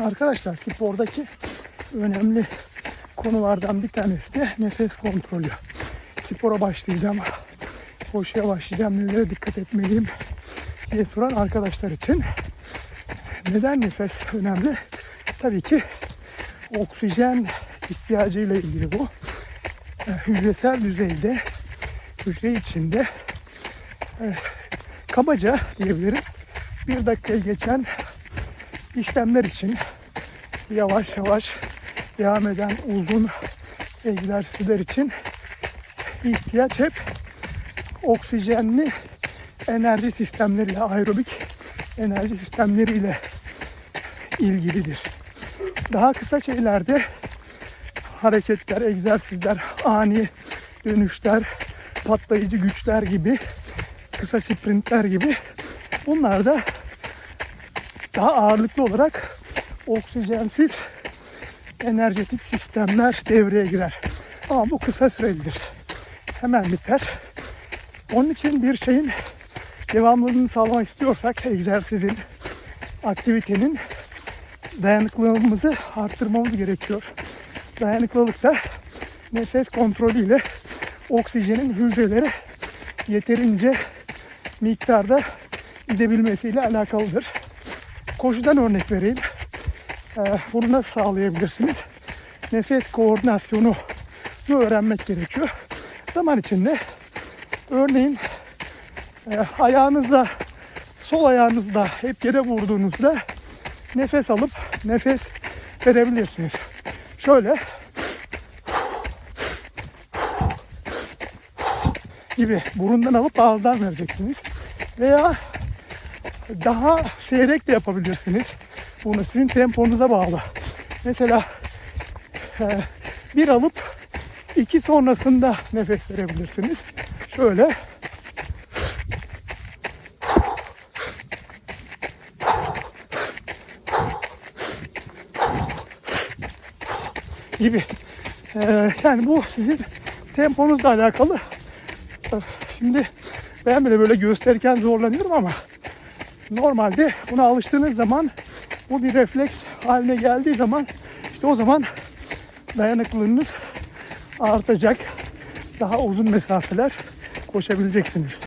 Arkadaşlar spordaki önemli konulardan bir tanesi de nefes kontrolü. Spora başlayacağım, koşuya başlayacağım, nelere dikkat etmeliyim diye soran arkadaşlar için neden nefes önemli? Tabii ki oksijen ihtiyacıyla ilgili bu. E, Hücresel düzeyde, hücre içinde e, kabaca diyebilirim bir dakikayı geçen işlemler için yavaş yavaş devam eden uzun egzersizler için ihtiyaç hep oksijenli enerji sistemleriyle, aerobik enerji sistemleriyle ilgilidir. Daha kısa şeylerde hareketler, egzersizler, ani dönüşler, patlayıcı güçler gibi, kısa sprintler gibi bunlar da daha ağırlıklı olarak oksijensiz enerjetik sistemler devreye girer. Ama bu kısa sürelidir. Hemen biter. Onun için bir şeyin devamlılığını sağlamak istiyorsak egzersizin, aktivitenin dayanıklılığımızı arttırmamız gerekiyor. Dayanıklılık da nefes kontrolüyle oksijenin hücrelere yeterince miktarda gidebilmesiyle alakalıdır. Koşudan örnek vereyim. Ee, bunu nasıl sağlayabilirsiniz? Nefes koordinasyonu öğrenmek gerekiyor. Zaman içinde örneğin e, ayağınızla sol ayağınızla hep yere vurduğunuzda nefes alıp nefes verebilirsiniz. Şöyle gibi burundan alıp ağızdan vereceksiniz. Veya daha seyrek de yapabilirsiniz. Bunu sizin temponuza bağlı. Mesela e, bir alıp iki sonrasında nefes verebilirsiniz. Şöyle gibi. E, yani bu sizin temponuzla alakalı. Şimdi ben bile böyle gösterirken zorlanıyorum ama normalde buna alıştığınız zaman bu bir refleks haline geldiği zaman işte o zaman dayanıklılığınız artacak. Daha uzun mesafeler koşabileceksiniz.